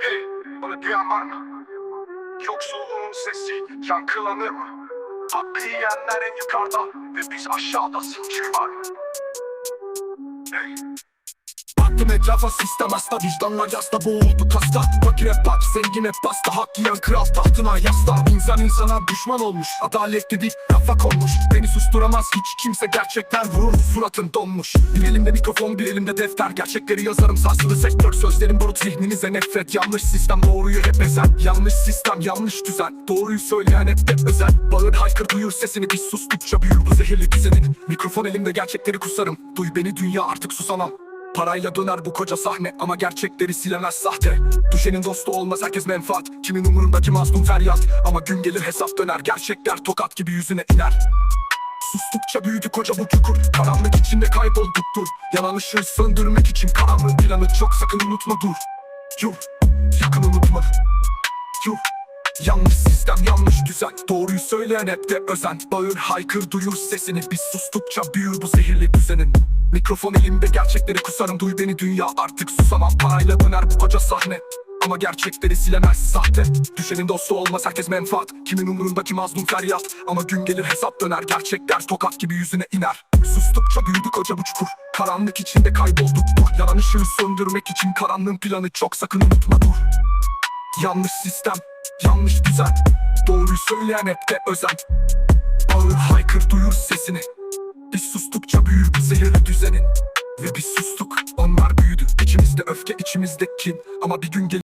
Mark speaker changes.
Speaker 1: Hey, bana duyan var mı? Yoksulluğun sesi yankılanır mı? Hakkı yiyenler en yukarıda ve biz aşağıda zincir var. Hey.
Speaker 2: Baktım etrafa sistem hasta Vicdanlar yasta boğuldu kasta. Fakir hep aç zengin hep basta Hak yiyen kral tahtına yasta İnsan insana düşman olmuş Adaletli değil rafa konmuş. Beni susturamaz hiç kimse gerçekler vurur Suratın donmuş. Bir elimde mikrofon bir elimde defter. Gerçekleri yazarım sarsılı sektör. Sözlerim barut zihninize nefret. Yanlış sistem doğruyu hep ezen. Yanlış sistem yanlış düzen. Doğruyu söyleyen hep de özel. Bağır haykır duyur sesini. Biz sustukça büyür bu zehirli düzenin. Mikrofon elimde gerçekleri kusarım. Duy beni dünya artık susamam Parayla döner bu koca sahne ama gerçekleri silemez sahte. Düşenin dostu olmaz herkes menfaat. Kimin umurundaki mazlum feryat? Ama gün gelir hesap döner gerçekler tokat gibi yüzüne iner. Sustukça büyüdü koca bu çukur. Karanlık içinde kaybolduk dur. Yalan ışığı söndürmek için karanlığın planı çok sakın unutma dur. Yuh sakın unutma. Yuh Yanlış sistem yanlış düzen. Doğruyu söyleyen hep de özen. Bağır haykır duyur sesini. Biz sustukça büyür bu zehirli düzenin. Mikrofon elimde gerçekleri kusarım. Duy beni dünya artık susamam. Parayla döner bu koca sahne. Ama gerçekleri silemez sahte. Düşenin dostu olmaz herkes menfaat. Kimin umurundaki mazlum feryat. Ama gün gelir hesap döner. Gerçekler tokat gibi yüzüne iner. Sustukça büyüdü koca bu çukur. Karanlık içinde kaybolduk. Dur Yalan ışığı söndürmek için karanlığın planı. Çok sakın unutma dur. Yanlış sistem, yanlış düzen Doğruyu söyleyen hep de özen. Bağır haykır duyur sesini. Biz sustukça büyür zehirli düzenin. Ve biz sustuk onlar büyüdü. İçimizde öfke içimizde kin. Ama bir gün gelir